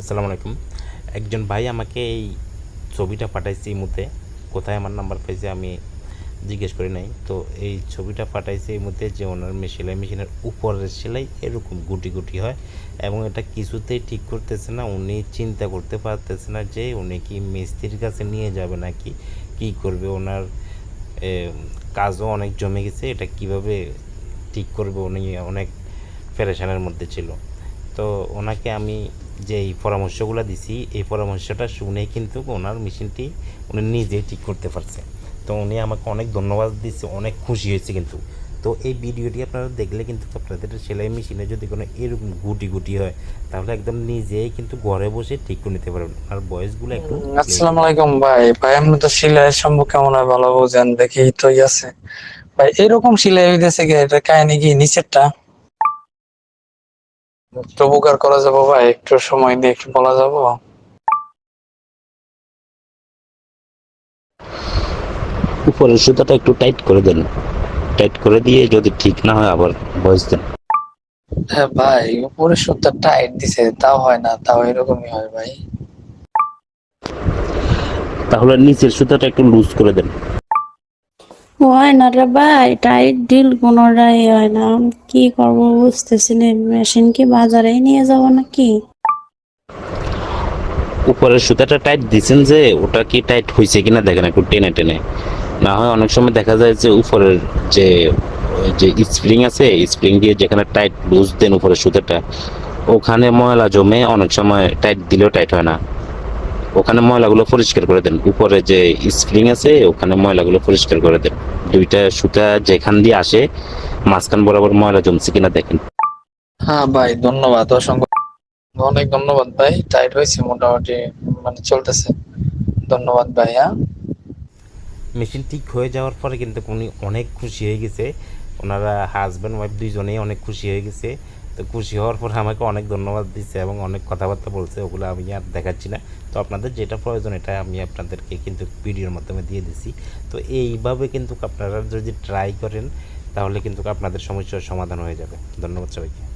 আসসালামু আলাইকুম। একজন ভাই আমাকে এই ছবিটা পাঠাইছে এই মুহূর্তে। কোথায় আমার নাম্বার পাইছে আমি জিজ্ঞেস করি নাই। তো এই ছবিটা পাঠাইছে এই মুহূর্তে যে ওনার সেলাই মেশিনের উপরের সেলাই এরকম গুটি গুটি হয় এবং এটা কিছুতেই ঠিক করতেছে না। উনি চিন্তা করতে পারতেছে না যে উনি কি মিস্ত্রির কাছে নিয়ে যাবে নাকি, কি করবে? ওনার কাজও অনেক জমে গেছে। এটা কীভাবে ঠিক করবে? উনি অনেক প্যারেশানের মধ্যে ছিল। তো ওনাকে আমি যে এই পরামর্শগুলো দিছি এই পরামর্শটা শুনে কিন্তু ওনার মেশিনটি উনি নিজেই ঠিক করতে পারছে। তো উনি আমাকে অনেক ধন্যবাদ দিচ্ছে অনেক খুশি হয়েছে কিন্তু। তো এই ভিডিওটি আপনারা দেখলে কিন্তু আপনাদের সেলাই মেশিনে যদি কোনো এরকম গুটি গুটি হয় তাহলে একদম নিজেই কিন্তু ঘরে বসে ঠিক করে নিতে পারবেন। আর বয়সগুলো একটু আসসালামু আলাইকুম ভাই। ভাই আপনি তো সিলাই সম্পর্কে মনে হয় ভালো বোঝেন দেখি তো আছে। ভাই এরকম সেলাই হইতেছে কি? এটা কাহিনী কি নিচেরটা? উপকার করা যাব ভাই একটু সময় দিয়ে একটু বলা যাব? উপরের সুতাটা একটু টাইট করে দেন। টাইট করে দিয়ে যদি ঠিক না হয় আবার বয়স দেন। হ্যাঁ ভাই উপরে সুতা টাইট দিছে তাও হয় না তাও এরকমই হয় ভাই। তাহলে নিচের সুতাটা একটু লুজ করে দেন। হয় না রে ভাই টাইট ডিল কোনোটাই হয় না। কি করব বুঝতেছি না মেশিন কি বাজারে নিয়ে যাব নাকি? উপরের সুতাটা টাইট দিছেন যে, ওটা কি টাইট হয়েছে কিনা দেখেন একটু টেনে টেনে। না হয় অনেক সময় দেখা যায় যে উপরের যে যে স্প্রিং আছে স্প্রিং দিয়ে যেখানে টাইট লুজ দেন উপরের সুতাটা, ওখানে ময়লা জমে অনেক সময় টাইট দিলেও টাইট হয় না। ওখানে ময়লাগুলো পরিষ্কার করে দেন। উপরে যে স্প্রিং আছে, ওখানে ময়লাগুলো পরিষ্কার করে দেন। দুইটা সুতা যেখান দিয়ে আসে মাঝখান বরাবর ময়লা জমছে কিনা দেখেন। হ্যাঁ ভাই ধন্যবাদ অসংখ্য অনেক ধন্যবাদ ভাই টাইট হয়েছে মোটামুটি মানে চলতেছে। ধন্যবাদ ভাই হ্যাঁ। মেশিন ঠিক হয়ে যাওয়ার পরে কিন্তু উনি অনেক খুশি হয়ে গেছে। ওনারা হাজব্যান্ড ওয়াইফ দুইজনেই অনেক খুশি হয়ে গেছে। তো খুশি হওয়ার পর আমাকে অনেক ধন্যবাদ দিচ্ছে এবং অনেক কথাবার্তা বলছে, ওগুলো আমি আর দেখাচ্ছি না। তো আপনাদের যেটা প্রয়োজন, এটা আমি আপনাদেরকে কিন্তু ভিডিওর মাধ্যমে দিয়ে দিছি। তো এইভাবে কিন্তু আপনারা যদি ট্রাই করেন, তাহলে কিন্তু আপনাদের সমস্যার সমাধান হয়ে যাবে। ধন্যবাদ সবাইকে।